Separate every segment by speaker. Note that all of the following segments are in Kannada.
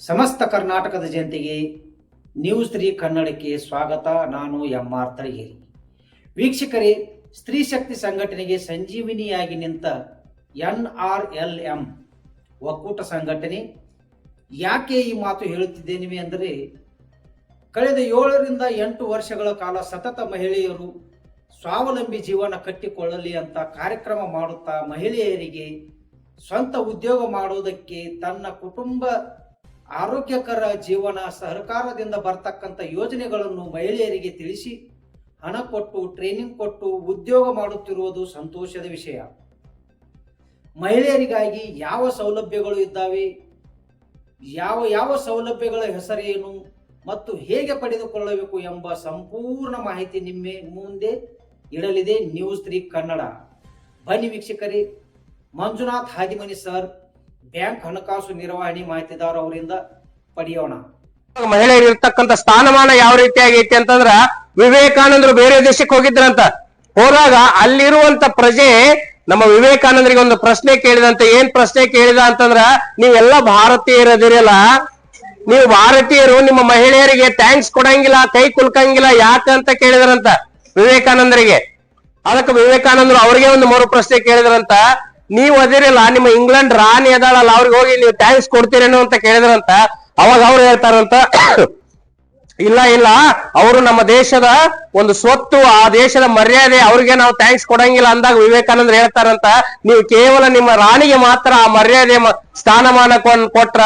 Speaker 1: ಸಮಸ್ತ ಕರ್ನಾಟಕದ ಜನತೆಗೆ ನ್ಯೂಸ್ ತ್ರೀ ಕನ್ನಡಕ್ಕೆ ಸ್ವಾಗತ. ನಾನು ಎಂ ಆರ್ ತಳಗೇರಿ ವೀಕ್ಷಕರೇ, ಸ್ತ್ರೀ ಶಕ್ತಿ ಸಂಘಟನೆಗೆ ಸಂಜೀವಿನಿಯಾಗಿ ನಿಂತ ಎನ್ ಆರ್ ಎಲ್ ಎಂ ಒಕ್ಕೂಟ ಸಂಘಟನೆ. ಯಾಕೆ ಈ ಮಾತು ಹೇಳುತ್ತಿದ್ದೇನೆ ಅಂದರೆ, ಕಳೆದ ಏಳರಿಂದ ಎಂಟು ವರ್ಷಗಳ ಕಾಲ ಸತತ ಮಹಿಳೆಯರು ಸ್ವಾವಲಂಬಿ ಜೀವನ ಕಟ್ಟಿಕೊಳ್ಳಲಿ ಅಂತ ಕಾರ್ಯಕ್ರಮ ಮಾಡುತ್ತಾ ಮಹಿಳೆಯರಿಗೆ ಸ್ವಂತ ಉದ್ಯೋಗ ಮಾಡುವುದಕ್ಕೆ ತನ್ನ ಕುಟುಂಬ ಆರೋಗ್ಯಕರ ಜೀವನ ಸರ್ಕಾರದಿಂದ ಬರ್ತಕ್ಕಂಥ ಯೋಜನೆಗಳನ್ನು ಮಹಿಳೆಯರಿಗೆ ತಿಳಿಸಿ, ಹಣ ಕೊಟ್ಟು ಟ್ರೈನಿಂಗ್ ಕೊಟ್ಟು, ಉದ್ಯೋಗ ಮಾಡುತ್ತಿರುವುದು ಸಂತೋಷದ ವಿಷಯ. ಮಹಿಳೆಯರಿಗಾಗಿ ಯಾವ ಸೌಲಭ್ಯಗಳು ಇದ್ದಾವೆ? ಯಾವ ಯಾವ ಸೌಲಭ್ಯಗಳ ಹೆಸರೇನು? ಮತ್ತು ಹೇಗೆ ಪಡೆದುಕೊಳ್ಳಬೇಕು ಎಂಬ ಸಂಪೂರ್ಣ ಮಾಹಿತಿ ನಿಮ್ಮ ಮುಂದೆ ಇಡಲಿದೆ ನ್ಯೂಸ್ ತ್ರೀ ಕನ್ನಡ ಬನ್ನಿ ವೀಕ್ಷಕರೇ, ಮಂಜುನಾಥ್ ಹಾದಿಮನಿ ಸರ್ ಬ್ಯಾಂಕ್ ಹಣಕಾಸು ನಿರ್ವಹಣೆ ಮಾಹಿತಿದಾರ ಅವರಿಂದ ಪಡೆಯೋಣ
Speaker 2: ಮಹಿಳೆಯರಿಗೆ ಇರ್ತಕ್ಕಂಥ ಸ್ಥಾನಮಾನ ಯಾವ ರೀತಿ ಆಗೈತಿ ಅಂತಂದ್ರ ವಿವೇಕಾನಂದರು ಬೇರೆ ದೇಶಕ್ಕೆ ಹೋಗಿದ್ರಂತ. ಹೋದಾಗ ಅಲ್ಲಿರುವಂತ ಪ್ರಜೆ ನಮ್ಮ ವಿವೇಕಾನಂದರಿಗೆ ಒಂದು ಪ್ರಶ್ನೆ ಕೇಳಿದಂತ, ಏನ್ ಪ್ರಶ್ನೆ ಕೇಳಿದ ಅಂತಂದ್ರ ನೀವೆಲ್ಲ ಭಾರತೀಯರದಿರಲ್ಲ ನೀವು ಭಾರತೀಯರು, ನಿಮ್ಮ ಮಹಿಳೆಯರಿಗೆ ಥ್ಯಾಂಕ್ಸ್ ಕೊಡಂಗಿಲ್ಲ, ಕೈ ಕುಲ್ಕಂಗಿಲ್ಲ, ಯಾಕೆ ಅಂತ ಕೇಳಿದ್ರಂತ ವಿವೇಕಾನಂದರಿಗೆ. ಅದಕ್ಕೆ ವಿವೇಕಾನಂದರು ಅವ್ರಿಗೆ ಒಂದು ಮರು ಪ್ರಶ್ನೆ ಕೇಳಿದ್ರಂತ ನೀವು ಅದಿರಲ್ಲ ನಿಮ್ಮ ಇಂಗ್ಲೆಂಡ್ ರಾಣಿ ಅದಾಳಲ್ಲ, ಅವ್ರಿಗೆ ಹೋಗಿ ನೀವು ಥ್ಯಾಂಕ್ಸ್ ಕೊಡ್ತೀರೇನೋ ಅಂತ ಕೇಳಿದ್ರಂತ, ಅವಾಗ ಅವ್ರು ಹೇಳ್ತಾರಂತ, ಇಲ್ಲ ಇಲ್ಲ, ಅವರು ನಮ್ಮ ದೇಶದ ಒಂದು ಸ್ವತ್ತು, ಆ ದೇಶದ ಮರ್ಯಾದೆ ಅವ್ರಿಗೆ ನಾವು ಥ್ಯಾಂಕ್ಸ್ ಕೊಡಂಗಿಲ್ಲ ಅಂದಾಗ ವಿವೇಕಾನಂದ್ರ ಹೇಳ್ತಾರಂತ, ನೀವು ಕೇವಲ ನಿಮ್ಮ ರಾಣಿಗೆ ಮಾತ್ರ ಆ ಮರ್ಯಾದೆ ಸ್ಥಾನಮಾನ ಕೊಟ್ರ,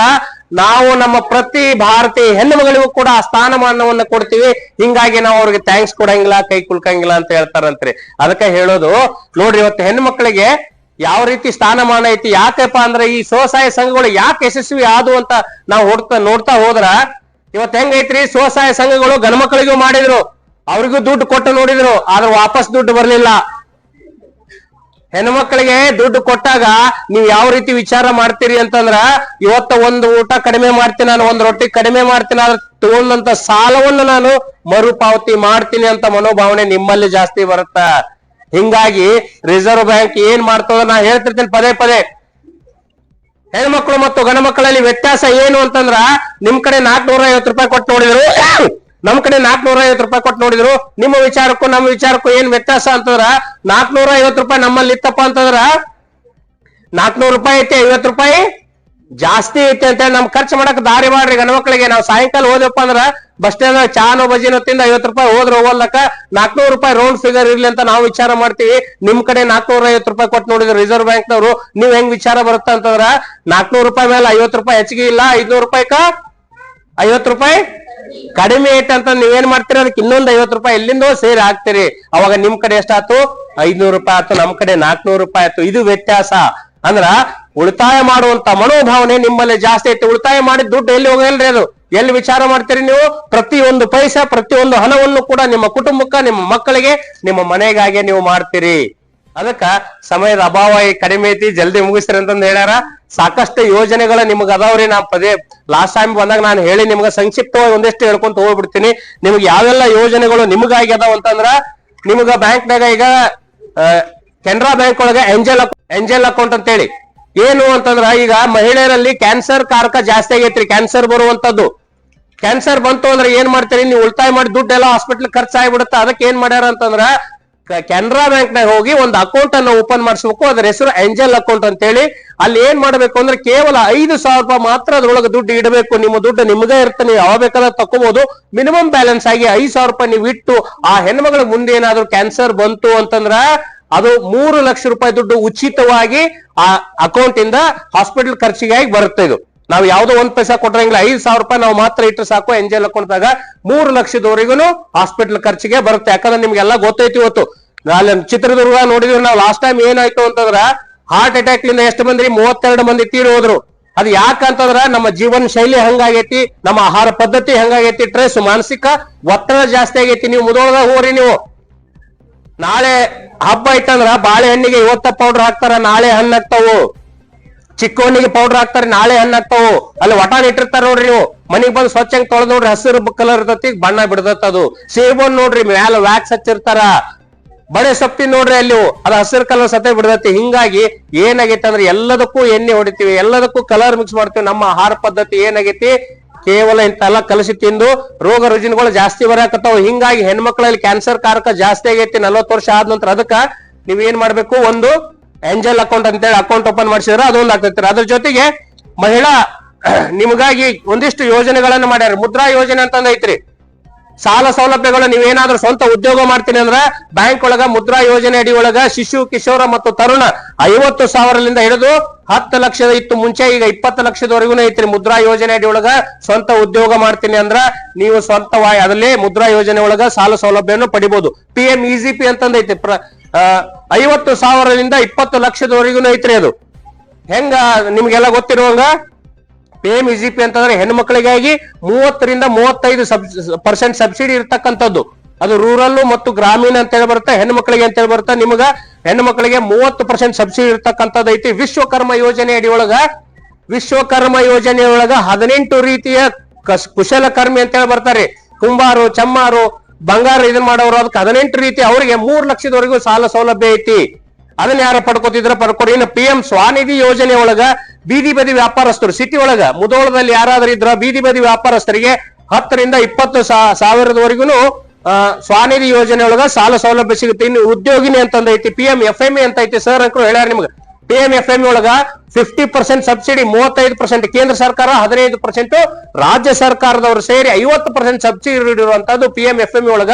Speaker 2: ನಾವು ನಮ್ಮ ಪ್ರತಿ ಭಾರತೀಯ ಹೆಣ್ಣು ಮಗಳಿಗೂ ಕೂಡ ಆ ಸ್ಥಾನಮಾನವನ್ನು ಕೊಡ್ತೀವಿ, ಹಿಂಗಾಗಿ ನಾವು ಅವ್ರಿಗೆ ಥ್ಯಾಂಕ್ಸ್ ಕೊಡಂಗಿಲ್ಲ, ಕೈ ಕುಲ್ಕಂಗಿಲ್ಲ ಅಂತ ಹೇಳ್ತಾರಂತ್ರಿ. ಅದಕ್ಕೆ ಹೇಳೋದು, ನೋಡ್ರಿ, ಇವತ್ತು ಹೆಣ್ಣು ಮಕ್ಕಳಿಗೆ ಯಾವ ರೀತಿ ಸ್ಥಾನಮಾನ ಐತಿ ಯಾಕಪ್ಪ ಅಂದ್ರೆ ಈ ಸ್ವಸಹಾಯ ಸಂಘಗಳು ಯಾಕೆ ಯಶಸ್ವಿ ಆದವು ಅಂತ ನಾವು ಹೋಗ್ತಾ ನೋಡ್ತಾ ಹೋದ್ರ, ಇವತ್ ಹೆಂಗೈತ್ರಿ, ಸ್ವಸಹಾಯ ಸಂಘಗಳು ಗಣಮಕ್ಕಳಿಗೂ ಮಾಡಿದ್ರು, ಅವ್ರಿಗೂ ದುಡ್ಡು ಕೊಟ್ಟು ನೋಡಿದ್ರು, ಆದ್ರೆ ವಾಪಸ್ ದುಡ್ಡು ಬರ್ಲಿಲ್ಲ. ಹೆಣ್ಮಕ್ಳಿಗೆ ದುಡ್ಡು ಕೊಟ್ಟಾಗ ನೀವ್ ಯಾವ ರೀತಿ ವಿಚಾರ ಮಾಡ್ತೀರಿ ಅಂತಂದ್ರ, ಇವತ್ತ ಒಂದು ಊಟ ಕಡಿಮೆ ಮಾಡ್ತೀನಿ, ನಾನು ಒಂದ್ ರೊಟ್ಟಿ ಕಡಿಮೆ ಮಾಡ್ತೀನಿ, ಆದ್ರೆ ತಗೊಂಡಂತ ಸಾಲವನ್ನು ನಾನು ಮರುಪಾವತಿ ಮಾಡ್ತೀನಿ ಅಂತ ಮನೋಭಾವನೆ ನಿಮ್ಮಲ್ಲಿ ಜಾಸ್ತಿ ಬರುತ್ತ? ಹಿಂಗಾಗಿ ರಿಸರ್ವ್ ಬ್ಯಾಂಕ್ ಏನ್ ಮಾಡ್ತದ ನಾ ಹೇಳ್ತಿರ್ತೀನಿ ಪದೇ ಪದೇ. ಹೆಣ್ಮಕ್ಳು ಮತ್ತು ಗಂಡ ಮಕ್ಕಳಲ್ಲಿ ವ್ಯತ್ಯಾಸ ಏನು ಅಂತಂದ್ರ ನಿಮ್ ಕಡೆ ನಾಲ್ಕನೂರ ಐವತ್ತು ರೂಪಾಯಿ ಕೊಟ್ಟು ನೋಡಿದ್ರು, ನಮ್ ಕಡೆ ನಾಲ್ಕನೂರ ಐವತ್ತು ರೂಪಾಯಿ ಕೊಟ್ಟು ನೋಡಿದ್ರು, ನಿಮ್ಮ ವಿಚಾರಕ್ಕೂ ನಮ್ಮ ವಿಚಾರಕ್ಕೂ ಏನ್ ವ್ಯತ್ಯಾಸ ಅಂತಂದ್ರ ನಾಲ್ಕನೂರ ಐವತ್ತು ರೂಪಾಯಿ ನಮ್ಮಲ್ಲಿ ಇತ್ತಪ್ಪ ಅಂತಂದ್ರ ನಾಲ್ಕನೂರು ರೂಪಾಯಿ ಐತಿ ಐವತ್ತು ರೂಪಾಯಿ. ಜಾಸ್ತಿ ಐತಿ ಅಂತ ಹೇಳಿ ನಮ್ ಖರ್ಚು ಮಾಡಕ್ ದಾರಿ ಮಾಡ್ರಿ ಗಂಡ ಮಕ್ಕಳಿಗೆ ನಾವು ಸಾಯಂಕಾಲ ಹೋದಪ್ಪ ಅಂದ್ರ ಬಸ್ ಸ್ಟ್ಯಾಂಡ್ ಚಾನೋ ಬಜಿನ ತಿಂದ ಐವತ್ ರೂಪಾಯಿ ಹೋದ್ರ ಹೋಗ್ಲಕ್ಕ ನಾಲ್ಕನೂರು ರೂಪಾಯಿ ರೌಂಡ್ ಫಿಗರ್ ಇರ್ಲಿ ಅಂತ ನಾವು ವಿಚಾರ ಮಾಡ್ತೀವಿ. ನಿಮ್ ಕಡೆ ನಾಲ್ಕನೂರ ಐವತ್ ರೂಪಾಯಿ ಕೊಟ್ಟು ನೋಡಿದ್ರೆ ರಿಸರ್ವ್ ಬ್ಯಾಂಕ್ ನವರು ನೀವ್ ಹೆಂಗ್ ವಿಚಾರ ಬರುತ್ತ ಅಂತಂದ್ರ ನಾಲ್ಕನೂರು ರೂಪಾಯಿ ಮೇಲೆ ಐವತ್ ರೂಪಾಯಿ ಹೆಚ್ಚಿಗೆ ಇಲ್ಲ, ಐದ್ನೂರು ರೂಪಾಯಿಕ? ಐವತ್ ರೂಪಾಯಿ? ಕಡಿಮೆ ಐತೆ ಅಂತ ನೀವೇನ್ ಮಾಡ್ತೀರಿ? ಅದಕ್ಕೆ ಇನ್ನೊಂದ್ ಐವತ್ ರೂಪಾಯಿ ಎಲ್ಲಿಂದೋ ಸೇರಿ ಹಾಕ್ತೀರಿ. ಅವಾಗ ನಿಮ್ ಕಡೆ ಎಷ್ಟಾತು ಐದ್ನೂರು ರೂಪಾಯಿ ಆಯ್ತು, ನಮ್ ಕಡೆ ನಾಲ್ಕನೂರು ರೂಪಾಯಿ ಆಯ್ತು. ಇದು ವ್ಯತ್ಯಾಸ. ಅಂದ್ರ ಉಳಿತಾಯ ಮಾಡುವಂತ ಮನೋಭಾವನೆ ನಿಮ್ಮಲ್ಲಿ ಜಾಸ್ತಿ ಐತಿ. ಉಳಿತಾಯ ಮಾಡಿದ ದುಡ್ಡು ಎಲ್ಲಿ ಹೋಗಲ್ರಿ ಅದು? ಎಲ್ಲಿ ವಿಚಾರ ಮಾಡ್ತೀರಿ ನೀವು? ಪ್ರತಿಯೊಂದು ಪೈಸೆ, ಪ್ರತಿಯೊಂದು ಹಣವನ್ನು ಕೂಡ ನಿಮ್ಮ ಕುಟುಂಬಕ್ಕ, ನಿಮ್ಮ ಮಕ್ಕಳಿಗೆ, ನಿಮ್ಮ ಮನೆಗಾಗಿ ನೀವು ಮಾಡ್ತೀರಿ. ಅದಕ್ಕ ಸಮಯದ ಅಭಾವ ಕಡಿಮೆ ಐತಿ. ಜಲ್ದಿ ಮುಗಿಸ್ರಿ ಅಂತಂದ್ ಹೇಳ್ಯಾರ. ಸಾಕಷ್ಟು ಯೋಜನೆಗಳ ನಿಮ್ಗೆ ಅದಾವ್ರಿ ನಾ ಪದೇ ಲಾಸ್ಟ್ ಟೈಮ್ ಬಂದಾಗ ನಾನು ಹೇಳಿ ನಿಮ್ಗೆ ಸಂಕ್ಷಿಪ್ತವಾಗಿ ಒಂದಿಷ್ಟು ಹೇಳ್ಕೊಂತ ಹೋಗ್ಬಿಡ್ತೀನಿ. ನಿಮ್ಗೆ ಯಾವೆಲ್ಲ ಯೋಜನೆಗಳು ನಿಮಗಾಗಿ ಅದಾವ ಅಂತಂದ್ರ, ನಿಮ್ಗ ಬ್ಯಾಂಕ್ನಾಗ ಈಗ ಕೆನರಾ ಬ್ಯಾಂಕ್ ಒಳಗೆ ಎಂಜಲ್ ಎಂಜಲ್ ಅಕೌಂಟ್ ಅಂತ ಹೇಳಿ ಏನು ಅಂತಂದ್ರ ಈಗ ಮಹಿಳೆಯರಲ್ಲಿ ಕ್ಯಾನ್ಸರ್ ಕಾರಕ ಜಾಸ್ತಿ ಆಗೈತ್ರಿ. ಕ್ಯಾನ್ಸರ್ ಬರುವಂತದ್ದು. ಕ್ಯಾನ್ಸರ್ ಬಂತು ಅಂದ್ರೆ ಏನ್ ಮಾಡ್ತೀರಿ? ನೀವು ಉಳಿತಾಯ ಮಾಡಿ ದುಡ್ಡು ಎಲ್ಲ ಹಾಸ್ಪಿಟಲ್ ಖರ್ಚು ಆಗಿಬಿಡುತ್ತೆ. ಅದಕ್ಕೆ ಏನ್ ಮಾಡ್ಯಾರ ಅಂತಂದ್ರ ಕೆನರಾ ಬ್ಯಾಂಕ್ ನಾಗ ಹೋಗಿ ಒಂದು ಅಕೌಂಟ್ ಅನ್ನು ಓಪನ್ ಮಾಡಿಸ್ಬೇಕು. ಅದ್ರ ಹೆಸರು ಏಂಜಲ್ ಅಕೌಂಟ್ ಅಂತ ಹೇಳಿ ಅಲ್ಲಿ ಏನ್ ಮಾಡ್ಬೇಕು ಅಂದ್ರೆ ಕೇವಲ ಐದು ಸಾವಿರ ರೂಪಾಯಿ ಮಾತ್ರ ಅದ್ರೊಳಗೆ ದುಡ್ಡು ಇಡಬೇಕು. ನಿಮ್ಮ ದುಡ್ಡು ನಿಮ್ಗೆ ಇರುತ್ತೆ. ನೀವು ಯಾವ ಬೇಕಾದ್ರೆ ತಕೋಬಹುದು ಮಿನಿಮಮ್ ಬ್ಯಾಲೆನ್ಸ್ ಆಗಿ ಐದು ಸಾವಿರ ರೂಪಾಯಿ ನೀವು ಇಟ್ಟು ಆ ಹೆಣ್ಮಗಳ ಮುಂದೆ ಏನಾದ್ರು ಕ್ಯಾನ್ಸರ್ ಬಂತು ಅಂತಂದ್ರ ಅದು ಮೂರು ಲಕ್ಷ ರೂಪಾಯಿ ದುಡ್ಡು ಉಚಿತವಾಗಿ ಆ ಅಕೌಂಟ್ ಇಂದ ಹಾಸ್ಪಿಟಲ್ ಖರ್ಚಿಗಾಗಿ ಬರುತ್ತೆ ಇದು. ನಾವು ಯಾವ್ದೋ ಒಂದ್ ಪೈಸಾ ಕೊಟ್ಟರಂಗಿಲ್ಲ ಐದು ಸಾವಿರ ರೂಪಾಯಿ ನಾವು ಮಾತ್ರ ಇಟ್ಟರೆ ಸಾಕು ಎಂಜಲ್ ಅಕೌಂಟ್ದಾಗ ಮೂರು ಲಕ್ಷದವರೆಗೂ ಹಾಸ್ಪಿಟಲ್ ಖರ್ಚಿಗೆ ಬರುತ್ತೆ. ಯಾಕಂದ್ರೆ ನಿಮ್ಗೆಲ್ಲ ಗೊತ್ತೈತಿ ಇವತ್ತು. ಅಲ್ಲಿ ಚಿತ್ರದುರ್ಗ ನೋಡಿದ್ವಿ ನಾವು ಲಾಸ್ಟ್ ಟೈಮ್ ಏನಾಯ್ತು ಅಂತಂದ್ರ ಹಾರ್ಟ್ ಅಟ್ಯಾಕ್ ಲಿಂದ ಎಷ್ಟು ಮಂದಿ, ಮೂವತ್ತೆರಡು ಮಂದಿ ತೀರಿ ಹೋದ್ರು. ಅದು ಯಾಕಂತಂದ್ರ ನಮ್ಮ ಜೀವನ ಶೈಲಿ ಹಂಗಾಗೈತಿ, ನಮ್ಮ ಆಹಾರ ಪದ್ಧತಿ ಹಂಗಾಗೈತಿ ಟ್ರೆಸ್ ಮಾನಸಿಕ ಒತ್ತಡ ಜಾಸ್ತಿ ಆಗೈತಿ. ನೀವು ಮುದೋಳದಾಗ ಹೋಗ್ರಿ ನೀವು. ನಾಳೆ ಹಬ್ಬ ಇಟ್ಟಂದ್ರ ಬಾಳೆಹಣ್ಣಿಗೆ ಇವತ್ತ ಪೌಡರ್ ಹಾಕ್ತಾರ, ನಾಳೆ ಹಣ್ಣು ಹಾಕ್ತಾವು ಚಿಕ್ಕವನಿಗೆ ಪೌಡರ್ ಹಾಕ್ತಾರೆ, ನಾಳೆ ಹಣ್ಣು ಹಾಕ್ತಾವು ಅಲ್ಲಿ ವಟಾನ್ ಇಟ್ಟಿರ್ತಾರ ನೋಡ್ರಿ ನೀವು. ಮನಿಗ್ ಬಂದು ಸ್ವಚ್ಛ ಹಂಗ್ ತೊಳೆದ್ ನೋಡ್ರಿ, ಹಸಿರು ಕಲರ್ ಇರ್ತತಿ, ಬಣ್ಣ ಬಿಡದತ್ತದು ಸೇಬನ್ ನೋಡ್ರಿ, ಮ್ಯಾಲ ವ್ಯಾಕ್ಸ್ ಹಚ್ಚಿರ್ತಾರ. ಬಡೆ ಸೊಪ್ಪಿ ನೋಡ್ರಿ ಅಲ್ಲಿ. ಅದು ಹಸಿರು ಕಲರ್ ಸತೆ ಬಿಡದತಿ ಹಿಂಗಾಗಿ ಏನಾಗೈತೆ ಅಂದ್ರೆ ಎಲ್ಲದಕ್ಕೂ ಎಣ್ಣೆ ಹೊಡಿತೀವಿ, ಎಲ್ಲದಕ್ಕೂ ಕಲರ್ ಮಿಕ್ಸ್ ಮಾಡ್ತೀವಿ. ನಮ್ಮ ಆಹಾರ ಪದ್ಧತಿ ಏನಾಗೈತಿ? ಕೇವಲ ಇಂತೆಲ್ಲ ಕಲಸಿ ತಿಂದು ರೋಗ ರುಜಿನಗಳು ಜಾಸ್ತಿ ಬರಾಕತ್ತಾವ. ಹಿಂಗಾಗಿ ಹೆಣ್ಮಕ್ಳಲ್ಲಿ ಕ್ಯಾನ್ಸರ್ ಕಾರಕ ಜಾಸ್ತಿ ಆಗೈತಿ, ನಲ್ವತ್ತು ವರ್ಷ ಆದ ನಂತರ ಅದಕ್ಕ ನೀವ್ ಏನ್ ಮಾಡ್ಬೇಕು? ಒಂದು ಎಂಜಲ್ ಅಕೌಂಟ್ ಅಂತೇಳಿ ಅಕೌಂಟ್ ಓಪನ್ ಮಾಡಿಸಿದ್ರೆ ಅದೊಂದು ಆಗ್ತೈತಿ ಅದ್ರ ಜೊತೆಗೆ ಮಹಿಳಾ ನಿಮಗಾಗಿ ಒಂದಿಷ್ಟು ಯೋಜನೆಗಳನ್ನ ಮಾಡ್ಯಾರ. ಮುದ್ರಾ ಯೋಜನೆ ಅಂತಂದ ಐತ್ರಿ. ಸಾಲ ಸೌಲಭ್ಯಗಳು ನೀವೇನಾದ್ರೂ ಸ್ವಂತ ಉದ್ಯೋಗ ಮಾಡ್ತೀನಿ ಅಂದ್ರ ಬ್ಯಾಂಕ್ ಒಳಗ ಮುದ್ರಾ ಯೋಜನೆ ಅಡಿ ಒಳಗ ಶಿಶು, ಕಿಶೋರ ಮತ್ತು ತರುಣ ಐವತ್ತು ಸಾವಿರದಿಂದ ಹಿಡಿದು ಹತ್ತು ಲಕ್ಷದ ಇತ್ತು ಮುಂಚೆ, ಈಗ ಇಪ್ಪತ್ತು ಲಕ್ಷದವರೆಗೂ ಐತ್ರಿ ಮುದ್ರಾ ಯೋಜನೆ ಅಡಿ ಒಳಗ ಸ್ವಂತ ಉದ್ಯೋಗ ಮಾಡ್ತೀನಿ ಅಂದ್ರ ನೀವು ಸ್ವಂತವಾಗಿ ಅದರಲ್ಲಿ ಮುದ್ರಾ ಯೋಜನೆ ಒಳಗ ಸಾಲ ಸೌಲಭ್ಯವನ್ನು ಪಡಿಬಹುದು P M E G P ಅಂತಂದೈತಿ ಐವತ್ತು ಸಾವಿರದಿಂದ ಇಪ್ಪತ್ತು ಲಕ್ಷದವರೆಗೂ ಐತ್ರಿ ಅದು. ಹೆಂಗ, ನಿಮ್ಗೆಲ್ಲ ಗೊತ್ತಿರುವಂಗ? ಪಿ ಎಂ ಇಜಿಪಿ ಅಂತಂದ್ರೆ ಹೆಣ್ಮಕ್ಳಿಗಾಗಿ ಮೂವತ್ತರಿಂದ ಮೂವತ್ತೈದು ಸಬ್ ಪರ್ಸೆಂಟ್ ಸಬ್ಸಿಡಿ ಇರ್ತಕ್ಕಂಥದ್ದು. ಅದು ರೂರಲ್ ಮತ್ತು ಗ್ರಾಮೀಣ ಅಂತ ಹೇಳಿ ಬರುತ್ತೆ ಹೆಣ್ಮಕ್ಳಿಗೆ ಅಂತ ಹೇಳಿ ಬರುತ್ತೆ. ನಿಮಗ ಹೆಣ್ಮಕ್ಳಿಗೆ ಮೂವತ್ತು ಪರ್ಸೆಂಟ್ ಸಬ್ಸಿಡಿ ಇರ್ತಕ್ಕಂಥದ್ದು ಐತಿ ವಿಶ್ವಕರ್ಮ ಯೋಜನೆ ಅಡಿ ಒಳಗ ವಿಶ್ವಕರ್ಮ ಯೋಜನೆ ಒಳಗ ಹದಿನೆಂಟು ರೀತಿಯ ಕುಶಲಕರ್ಮಿ ಅಂತ ಹೇಳಿ ಬರ್ತಾರೆ. ಕುಂಬಾರು, ಚಮ್ಮಾರು, ಬಂಗಾರ ಇದನ್ ಮಾಡೋರು. ಅದಕ್ಕೆ ಹದಿನೆಂಟು ರೀತಿ ಅವರಿಗೆ ಮೂರು ಲಕ್ಷದವರೆಗೂ ಸಾಲ ಸೌಲಭ್ಯ ಐತಿ. ಅದನ್ನ ಯಾರು ಪಡ್ಕೋತಿದ್ರ ಪಡ್ಕೊಡಿ. ಇನ್ನು ಪಿ ಎಂ ಸ್ವಾನಿಧಿ ಯೋಜನೆ ಒಳಗ ಬೀದಿ ಬದಿ ವ್ಯಾಪಾರಸ್ಥರು ಸಿಟಿ ಒಳಗ, ಮುದೋಳದಲ್ಲಿ ಯಾರಾದ್ರೂ ಇದ್ರ ಬೀದಿ ಬದಿ ವ್ಯಾಪಾರಸ್ಥರಿಗೆ ಹತ್ತರಿಂದ ಇಪ್ಪತ್ತು ಸಾವಿರದವರೆಗೂ ಸ್ವಾನಿಧಿ ಯೋಜನೆ ಒಳಗ ಸಾಲ ಸೌಲಭ್ಯ ಸಿಗುತ್ತೆ. ಇನ್ನು ಉದ್ಯೋಗಿನಿ ಅಂತಂದ ಐತಿ ಪಿ ಎಂ ಎಫ್ ಎಂ ಅಂತ ಐತಿ ಸರ್ ಅಂಕರು ಹೇಳ್ಯಾರ ನಿಮ್ಗೆ. ಪಿ ಎಂ ಎಫ್ ಎಂ ಒಳಗ ಫಿಫ್ಟಿ ಪರ್ಸೆಂಟ್ ಸಬ್ಸಿಡಿ ಮೂವತ್ತೈದು ಪರ್ಸೆಂಟ್ ಕೇಂದ್ರ ಸರ್ಕಾರ, ಹದಿನೈದು ಪರ್ಸೆಂಟ್ ರಾಜ್ಯ ಸರ್ಕಾರದವರು ಸೇರಿ ಐವತ್ತು ಪರ್ಸೆಂಟ್ ಸಬ್ಸಿಡಿ ಇರುವಂತದ್ದು ಪಿ ಎಂ ಎಫ್ ಎಂ ಒಳಗ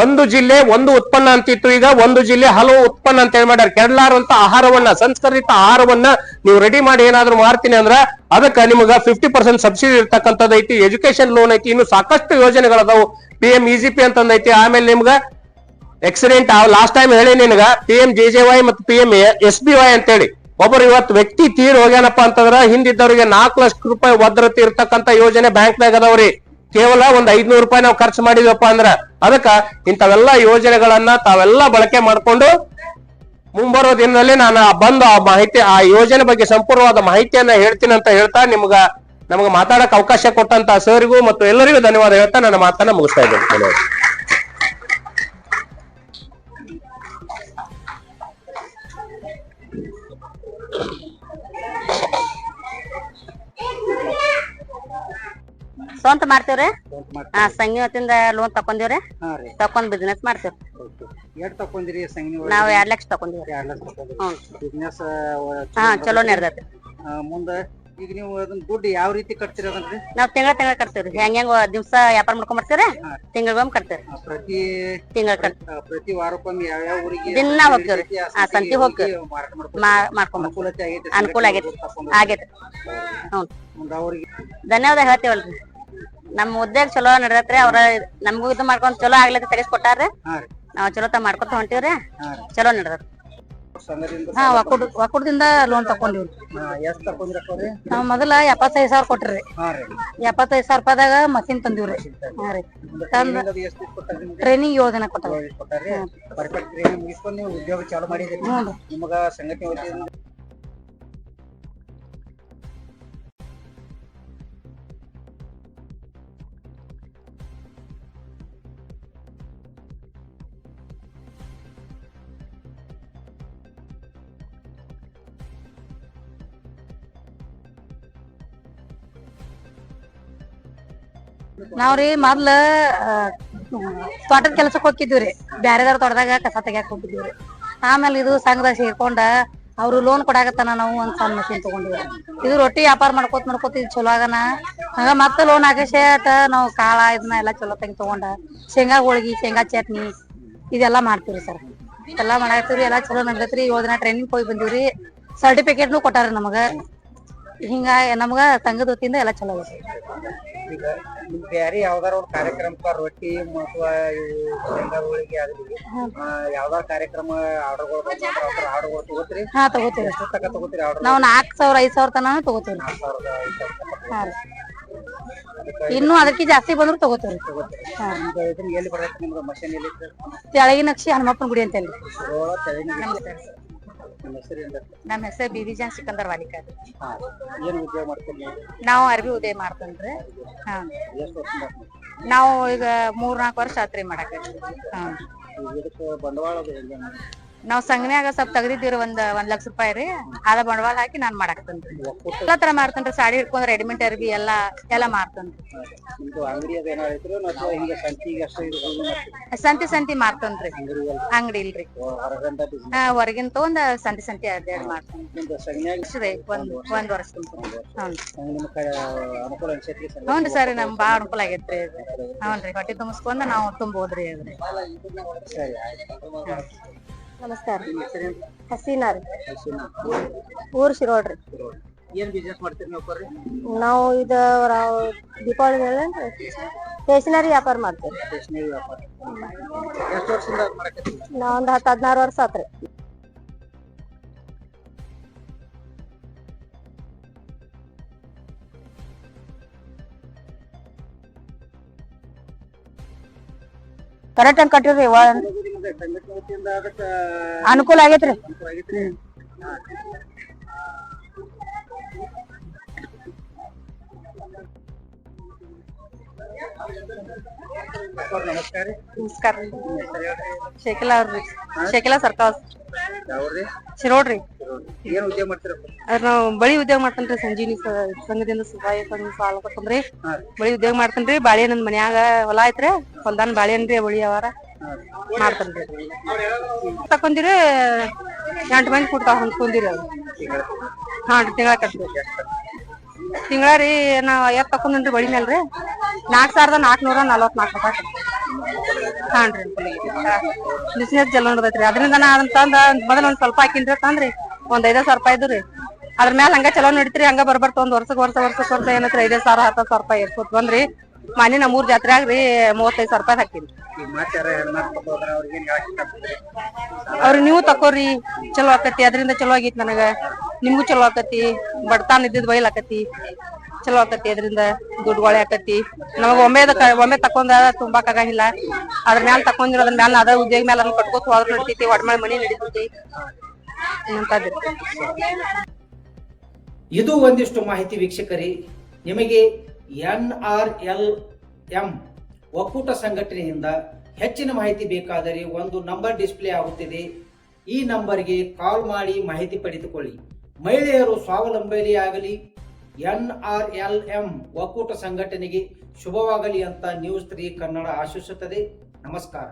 Speaker 2: ಒಂದು ಜಿಲ್ಲೆ ಒಂದು ಉತ್ಪನ್ನ ಅಂತಿತ್ತು. ಈಗ ಒಂದು ಜಿಲ್ಲೆ ಹಲವು ಉತ್ಪನ್ನ ಅಂತ ಹೇಳಿ ಮಾಡ್ಯಾರ ಕೆಡಲಾರಂತ ಆಹಾರವನ್ನ, ಸಂಸ್ಕರಿತ ಆಹಾರವನ್ನ ನೀವು ರೆಡಿ ಮಾಡಿ ಏನಾದ್ರು ಮಾರ್ತೀನಿ ಅಂದ್ರ ಅದಕ್ಕೆ ನಿಮ್ಗೆ ಫಿಫ್ಟಿ ಪರ್ಸೆಂಟ್ ಸಬ್ಸಿಡಿ ಇರ್ತಕ್ಕಂಥದ್ದು ಐತಿ. ಎಜುಕೇಶನ್ ಲೋನ್ ಐತಿ. ಇನ್ನು ಸಾಕಷ್ಟು ಯೋಜನೆಗಳದಾವು P M E G P ಅಂತಂದೈತಿ. ಆಮೇಲೆ ನಿಮ್ಗ ಎಕ್ಸಿಡೆಂಟ್ ಲಾಸ್ಟ್ ಟೈಮ್ ಹೇಳಿ ನಿನಗ P M J J Y ಮತ್ತು P M S B Y ಅಂತೇಳಿ. ಒಬ್ಬರು ಇವತ್ತು ವ್ಯಕ್ತಿ ತೀರ್ ಹೋಗ್ಯಾನಪ್ಪ ಅಂತಂದ್ರ ಹಿಂದಿದ್ದವರಿಗೆ ನಾಲ್ಕು ಲಕ್ಷ ರೂಪಾಯಿ ಭದ್ರತೆ ಇರ್ತಕ್ಕಂಥ ಯೋಜನೆ ಬ್ಯಾಂಕ್ನಾಗ ಅದಾವ್ರಿ. ಕೇವಲ ಒಂದ್ ಐದ್ನೂರು ರೂಪಾಯಿ ನಾವು ಖರ್ಚು ಮಾಡಿದ್ವಪ್ಪ ಅಂದ್ರ ಅದಕ್ಕ ಇಂಥವೆಲ್ಲ ಯೋಜನೆಗಳನ್ನ ತಾವೆಲ್ಲ ಬಳಕೆ ಮಾಡ್ಕೊಂಡು ಮುಂಬರೋ ದಿನದಲ್ಲಿ ನಾನು ಬಂದು ಆ ಮಾಹಿತಿ, ಆ ಯೋಜನೆ ಬಗ್ಗೆ ಸಂಪೂರ್ಣವಾದ ಮಾಹಿತಿಯನ್ನ ಹೇಳ್ತೀನಿ ಅಂತ ಹೇಳ್ತಾ ನಿಮ್ಗ, ನಮಗೆ ಮಾತಾಡಕ್ ಅವಕಾಶ ಕೊಟ್ಟಂತ ಸರ್ಗೂ ಮತ್ತು ಎಲ್ಲರಿಗೂ ಧನ್ಯವಾದ ಹೇಳ್ತಾ ನನ್ನ ಮಾತನ್ನ ಮುಗಿಸ್ತಾ ಇದ್ದೇನೆ.
Speaker 3: ಸ್ವಂತ ಮಾಡ್ತೇವ್ರಿ? ಹಾ ಸಂಘೀಯತಿಂದ ಲೋನ್ ತಕೊಂದಿವ್ರಿ
Speaker 4: ಹಾ ರೀ.
Speaker 3: ತಕೊಂಡ್ ಬಿಸ್ನೆಸ್ ಮಾಡ್ತೇವ್.
Speaker 4: ಎಷ್ಟ್ ತಕೊಂಡಿರಿ ನಾವು
Speaker 3: ನಾವ್ ಎರಡ್ ಲಕ್ಷ ತಕೊಂದಿವ್ರಿ
Speaker 4: ಎರಡ್ ಲಕ್ಷ ಬಿಸ್ನೆಸ್
Speaker 3: ಹಾ ಚಲೋ ನಡ್ದೈತಿ
Speaker 4: ಮುಂದ ಈಗ ನೀವು ಅದನ್ನ ದುಡ್ಡು ಯಾವ ರೀತಿ ಕಟ್ತೀರಿ ಅದನ್ರಿ
Speaker 3: ನಾವ್ ತಿಂಗಳ ತಿಂಗಳ ಕಟ್ತೇವ್ರಿ. ಹೆಂಗ್ ಹೆಂಗ್ ದಿವ್ಸ ವ್ಯಾಪಾರ ಮಾಡ್ಕೊಂಡ್
Speaker 4: ಬರ್ತೀರಿ.
Speaker 3: ತಿಂಗಳಿಗೊಮ್ಮೆ ಕಟ್ತೇವ್ರಿ.
Speaker 4: ಪ್ರತಿ
Speaker 3: ತಿಂಗಳ ಕಟ್
Speaker 4: ಪ್ರತಿ ವಾರಕ್ಕೊಮ್ಮೆ ಯಾವ ಯಾವ ಊರಿಗೆ
Speaker 3: ದಿನಾ ಹೋಗ್ತೇವ್ರಿ.
Speaker 4: ಆ ಸಂತಿ
Speaker 3: ಹೋಗ್ತೇವ್ರಿ.
Speaker 4: ಹೋಗಿ
Speaker 3: ಮಾಡ್ಕೊಂಡ್
Speaker 4: ಅನುಕೂಲತೆ ಆಗೈತಿ.
Speaker 3: ಅನುಕೂಲ ಆಗೈತಿ. ಆಗೈತಿ ಹ್ಞೂ ಧನ್ಯವಾದ ಹೇಳ್ತೇವಲ್ರಿ. ನಮ್ ಉದ್ಯೋಗ ಚಲೋ ನಡ್ದೈತ್ರಿ ಅವ್ರ ನಮಗೂ ಇದು ಮಾಡ್ಕೊಂಡ್ ಚಲೋ ಆಗ್ಲತ್ತ ತೆಗಿಸ್ಕೊಟ್ಟಾರ್ರಿ. ನಾವ್ ಚಲೋ ತ ಮಾಡ್ಕೊತ ಹೊಂಟಿವ್ರಿ ಚಲೋ
Speaker 4: ನಡೆದ್ರಿ
Speaker 5: ಹಾ ಒಕ್ಕೂಟ ಒಕ್ಕೂಟದಿಂದ ಲೋನ್ ತಕೊಂಡಿವ್ರಿ? ನಾವ್ ಮೊದಲ ಎಪ್ಪತ್ತೈದ್ ಸಾವಿರ ಕೊಟ್ರಿ. ಎಪ್ಪತ್ತೈದು ಸಾವಿರ ರೂಪಾಯಿದಾಗ ಮಷಿನ್ ತಂದಿವ್ರಿ. ಹಾ ರೀ. ತಂದ? ಟ್ರೈನಿಂಗ್ ಯೋಜನೆ ಕೊಟ್ಟಾರ
Speaker 4: ಯಾವಾಗ ಕೊಟ್ಟಾರ್ರಿ. ಪರ್ಫೆಕ್ಟ್ ಟ್ರೈನಿಂಗ್ ಮುಗಿಸ್ಕೊಂಡು ನೀವು ಉದ್ಯೋಗ ಚಾಲು ಮಾಡಿದ್ರಿ ನಿಮಗ ಸಂಘಟನೆ
Speaker 5: ನಾವ್ರಿ ಮೊದ್ಲ ತೋಟದ ಕೆಲ್ಸಕ್ ಹೋಗಿದ್ವಿ ಬ್ಯಾರೆದಾರ ತೋಟದಾಗ ಕಸ ತೆಗ್ಯಾಕ್ ಹೋಗಿದ್ವಿ ಆಮೇಲೆ ಇದು ಸಂಘದಾಗ ಸೇರ್ಕೊಂಡ ಅವ್ರು ಲೋನ್ ಕೊಡಾಕತ್ತಾನ ನಾವು ಒಂದ್ ಸಣ್ಣ ಮಷಿನ್ ತಗೊಂಡಿವಿ ಇದು ರೊಟ್ಟಿ ವ್ಯಾಪಾರ ಮಾಡ್ಕೋತ ಮಾಡ್ಕೋತ ಇದು ಚಲೋ ಆಗನ. ಹಂಗ ಮತ್ತೆ ಲೋನ್ ಹಾಕಿಸಿ ನಾವ್ ಕಾಳ ಇದನ್ನ ಎಲ್ಲಾ ಚಲೋ ತಂಗಿ ತಗೊಂಡ ಶೇಂಗಾ, ಹೋಳ್ಗಿ, ಶೇಂಗಾ ಚಟ್ನಿ ಇದೆಲ್ಲಾ ಮಾಡ್ತೀವ್ರಿ ಸರ್. ಎಲ್ಲಾ ಮಾಡಾಕತ್ತೀವ್ರಿ, ಎಲ್ಲಾ ಚಲೋ ನಡ್ದೈತ್ರಿ. ಯೋಜನಾ ಟ್ರೈನಿಂಗ್ ಹೋಗಿ ಬಂದಿವ್ರಿ. ಸರ್ಟಿಫಿಕೇಟ್ನು ಕೊಟ್ಟಾರ ನಮಗ. ಹಿಂಗ ನಮಗ ಸಂಘದ ವತಿಯಿಂದ ಎಲ್ಲಾ ಚಲೋ ಆಗೈತಿ
Speaker 4: ಈಗ ನಿಮ್ ಬ್ಯಾರೆ ಯಾವ್ದಾರ ಒಂದ್ ಕಾರ್ಯಕ್ರಮಕ್ಕ ರೊಟ್ಟಿ ಅಥವಾ ಶೇಂಗಾ ಹೋಳಿಗೆ ಆಗಲಿ ಯಾವ್ದಾರ ಕಾರ್ಯಕ್ರಮ ಆರ್ಡರ್ಗಳು ಬಂದ್ರ ಆರ್ಡರ್ಗಳು ತಗೋತೀರಿ?
Speaker 5: ಹಾ ತಗೋತೀವಿ.
Speaker 4: ಎಷ್ಟು ತಕ ತಗೋತೀರಿ ಆರ್ಡರ್?
Speaker 5: ನಾವು ನಾಲ್ಕ್ ಸಾವಿರ ಐದು ಸಾವಿರ ತನ ತಗೋತೀವಿ
Speaker 4: ಸಾವಿರದ ಐದು ಸಾವಿರ
Speaker 5: ಹಾ ರೀ. ಇನ್ನು ಅದಕ್ಕೆ ಜಾಸ್ತಿ ಬಂದ್ರು ತಗೋತೀವಿ ಹಾ.
Speaker 4: ಇದನ್ನ ಎಲ್ಲಿ ಬರ್ತೈತಿ ನಿಮ್ಗೆ ಮಷೀನ್ ಎಲ್ಲಿ ಐತ್ರಿ?
Speaker 5: ತೆಳಗಿನ ನಕ್ಷಿ ಹನುಮಪ್ಪನ ಗುಡಿ ಅಂತೇಳಿ
Speaker 4: ತೆಳಗಿನ ನಿಮ್ಮ ಹೆಸರು?
Speaker 3: ನಮ್ಮ ಹೆಸರು ಬಿದಿಜಾನ್ ಸಿಕಂದರ್ ವಾಲಿಕಾ
Speaker 4: ಹಾ ಏನ್ ಉದ್ಯೋಗ ಮಾಡ್ತೀರಿ ನೀವು?
Speaker 3: ನಾವು ಅರ್ಬಿ ಉದಯ ಮಾಡ್ತೇನ್ರಿ ಹಾ.
Speaker 4: ಎಷ್ಟು ವರ್ಷ
Speaker 3: ನಾವು ಈಗ ಮೂರ್ ನಾಲ್ಕು ವರ್ಷ ಆತ್ರಿ ಮಾಡಾಕ. ಹಾ.
Speaker 4: ಇದಕ್ಕೆ ಬಂಡವಾಳ ಅದು ಹೆಂಗೆ
Speaker 6: ನಾವ್ ಸಂಘನ್ಯಾಗ ಸ್ವಲ್ಪ ತೆಗ್ದಿದ್ದೀವ್ರಿ ಒಂದ್ ಒಂದ್ ಲಕ್ಷ ರೂಪಾಯಿ ರೀ. ಅದ ಬಂಡವಾಳ ಹಾಕಿ ನಾನ್ ಮಾಡಾಕ್ತೇನ್ರಿ
Speaker 4: ಒಕ್ಕೂಟ
Speaker 6: ಎಲ್ಲಾ ತರ ಮಾಡ್ತೇನ್ರಿ. ಸಾಡಿ ಹಿಡ್ಕೊಂಡ್ ರೆಡಿಮೇಡ್ ಅರ್ಬಿ ಎಲ್ಲಾ ಎಲ್ಲಾ ಮಾಡ್ತೇನ್ರಿ. ಸಂತಿ ಸಂತಿ ಮಾರ್ತೇನ್ರಿ
Speaker 4: ಅಂಗಡಿ
Speaker 6: ಇಲ್ರಿ. ಹಾ ಹೊರಗಿನ ತಗೊಂಡ್ ಸಂತಿ ಸಂತಿ ಅಡ್ಡಾಡ್ ಮಾಡ್ತೇನೆ
Speaker 4: ನಿಮ್ದು ಸಗಣಿಯಾಗ
Speaker 6: ಅಷ್ಟ್ರಿ ಒಂದ್ ಒಂದ್ ವರ್ಷ ಹ್ಞೂ
Speaker 4: ಸರಿ?
Speaker 6: ನಮ್ ಬಾಳ ಅನುಕೂಲ ಆಗೈತ್ರಿ ಹ್ಞೂನ್ರಿ ಹೊಟ್ಟಿ ತುಂಬಿಸ್ಕೊಂಡ್ ನಾವು ತುಂಬೋದ್ರಿ ಅದ್ರಿ
Speaker 4: ಸರಿ
Speaker 6: ನಮಸ್ಕಾರ. ಹಸೀನಾ ರೀ ಊರ್ ಶಿರೋಡ್ರಿ
Speaker 4: ಏನ್ ಬಿಸ್ನೆಸ್ ಮಾಡ್ತೀರಿ ನೀವು
Speaker 6: ಇದ ದೀಪಾವಳಿ ಮೇಲೇನ್ರಿ ಸ್ಟೇಷನರಿ ವ್ಯಾಪಾರ ಮಾಡ್ತೇವೆ.
Speaker 4: ನಾವೊಂದು ವ್ಯಾಪಾರ. ಎಷ್ಟು ವರ್ಷದಿಂದ ಮಾಡಕತ್ತೀರಿ?
Speaker 6: ನಾವ್ ಒಂದ್ ಹತ್ತ್ ಹದಿನಾರು ವರ್ಷ ಆತ್ರಿ. ಕರೆಕ್ಟ್ ಹಂಗ
Speaker 4: ಅದಕ್ಕೆ
Speaker 6: ಅನುಕೂಲ ಆಗೈತ್ರಿ.
Speaker 4: ನಮಸ್ಕಾರ.
Speaker 6: ಶೇಖಲಾ ಅವ್ರಿ ಶೇಖಲಾ
Speaker 4: ಯಾವ್ರಿ
Speaker 6: ಶಿರೋಡ್ರಿ.
Speaker 4: ಏನ್ ಉದ್ಯೋಗ
Speaker 6: ಮಾಡ್ತೀರ? ನಾವ್ ಬಳಿ ಉದ್ಯೋಗ ಮಾಡ್ತೇನ್ರಿ ಸಂಜೀವಿನಿ ಸ- ಸಂಘದಿಂದ ಸಹಾಯ ಸಂಘ ಸಾಲ ಕೊಟ್ಟಂದ್ರಿ.
Speaker 4: ಹಾ.
Speaker 6: ಬಳಿ ಉದ್ಯೋಗ ಮಾಡ್ತೇನ್ರಿ ಬಾಳೆ ನನ್ ಮನ್ಯಾಗ ಹೊಲ ಐತ್ರಿ ಹೊಲ್ದಾನ್ ಅನ್ರಿ ಬಳಿ ಅವಾರ ಮಾಡ್ತೇನ್ರಿ. ತಕೊಂದಿರಿ ಎಂಟು ಮಂದಿ ಕೊಡ್ತಾವ ಹೊಂದ್ಕೊಂಡಿರಿ ಹಾಂ ಹಾ ತಿಂಗಳ ಕಟ್ತೀವಿ. ತಿಂಗಳ ರೀ ನಾವ್ ಐವತ್ ತಕೊಂಡ್ರಿ ಬಳಿ ಮೇಲ್ರಿ ನಾಲ್ಕ್ ಸಾವಿರದ ನಾಲ್ಕನೂರ ನಲ್ವತ್ನಾಲ್ಕು ರೂಪಾಯಿ ಹಾನ್ರಿ ಬಿಸಿನೆಸ್ ಜಲ ನೋಡದೈತ್ರಿ ಅದರಿಂದ ನಾ ಅದನ್ನ ತಂದ ಮೊದಲ ಒಂದ್ ಸ್ವಲ್ಪ ಹಾಕಿನ್ರಿ ತಂದ್ರಿ. ಒಂದ್ ಐದ ಸಾವಿರ ರೂಪಾಯಿ ಇದ್ರಿ ಅದ್ರ ಮ್ಯಾಲ ಹಂಗ ಚಲೋ ನಡಿತ್ರಿ, ಹಂಗ ಬರ್ಬರ್ತ ಒಂದ್ ವರ್ಷಕ್ ವರ್ಷ ವರ್ಷಕ್ ವರ್ಷ ಏನತ್ರ ಐದೇ ಸಾವಿರ, ಹತ್ತ ಸಾವಿರ ರೂಪಾಯಿ ಏರ್ಸ್ಕೊತ್ ಬಂದ್ರಿ. ಮನೆ ನಮ್ಮೂರ್ ಜಾತ್ರೆ ಆಗ್ರಿ, ಮೂವತ್ತೈದ್ ಸಾವಿರ ರೂಪಾಯಿ
Speaker 4: ಹೋದ್ರ ಅವ್ರಿಗೆ
Speaker 6: ನೀವು ತಕೋರಿ, ಚಲೋ ಆಕತಿ, ಅದರಿಂದ ಚಲೋ ಆಗೈತಿ ನನಗ. ನಿಮ್ಗೂ ಚಲೋ ಆಕತಿ, ಬಡತಾನ ಇದ್ದಿದ್ ಬೈಲ್ ಆಕತಿ. ಚಲೋ ಆಕತಿ, ಅದರಿಂದ ದುಡ್ಡುಗಳೇ ಆಕತಿ. ನಮಗ ಒಮ್ಮೆ ಒಮ್ಮೆ ತಕೊಂಡ ತುಂಬಾಕ್ ಆಗಂಗಿಲ್ಲ. ಅದ್ರ ಮ್ಯಾಲ ತಕೊಂಡಿರೋದ್ರ ಮ್ಯಾಲ ಅದ, ಉದ್ಯೋಗ ಮ್ಯಾಲ ಕಟ್ಕೋತ ಹೋದ್ರ ನಡಿತೈತಿ ಒಡ್ಮೇಳ ಮನಿ ನಡಿತೈತಿ.
Speaker 1: ಇದು ಒಂದಿಷ್ಟು ಮಾಹಿತಿ ವೀಕ್ಷಕರಿ, ನಿಮಗೆ ಎನ್ ಆರ್ ಎಲ್ ಎಂ ಒಕ್ಕೂಟ ಸಂಘಟನೆಯಿಂದ ಹೆಚ್ಚಿನ ಮಾಹಿತಿ ಬೇಕಾದರೆ ಒಂದು ನಂಬರ್ ಡಿಸ್ಪ್ಲೇ ಆಗುತ್ತಿದೆ. ಈ ನಂಬರ್ಗೆ ಕಾಲ್ ಮಾಡಿ ಮಾಹಿತಿ ಪಡೆದುಕೊಳ್ಳಿ. ಮಹಿಳೆಯರು ಸ್ವಾವಲಂಬಿಯಾಗಲಿ ಎನ್ ಆರ್ ಎಲ್ ಎಂ ಒಕ್ಕೂಟ ಸಂಘಟನೆಗೆ ಶುಭವಾಗಲಿ ಅಂತ ನ್ಯೂಸ್ ತ್ರೀ ಕನ್ನಡ ಆಶಿಸುತ್ತದೆ. ನಮಸ್ಕಾರ.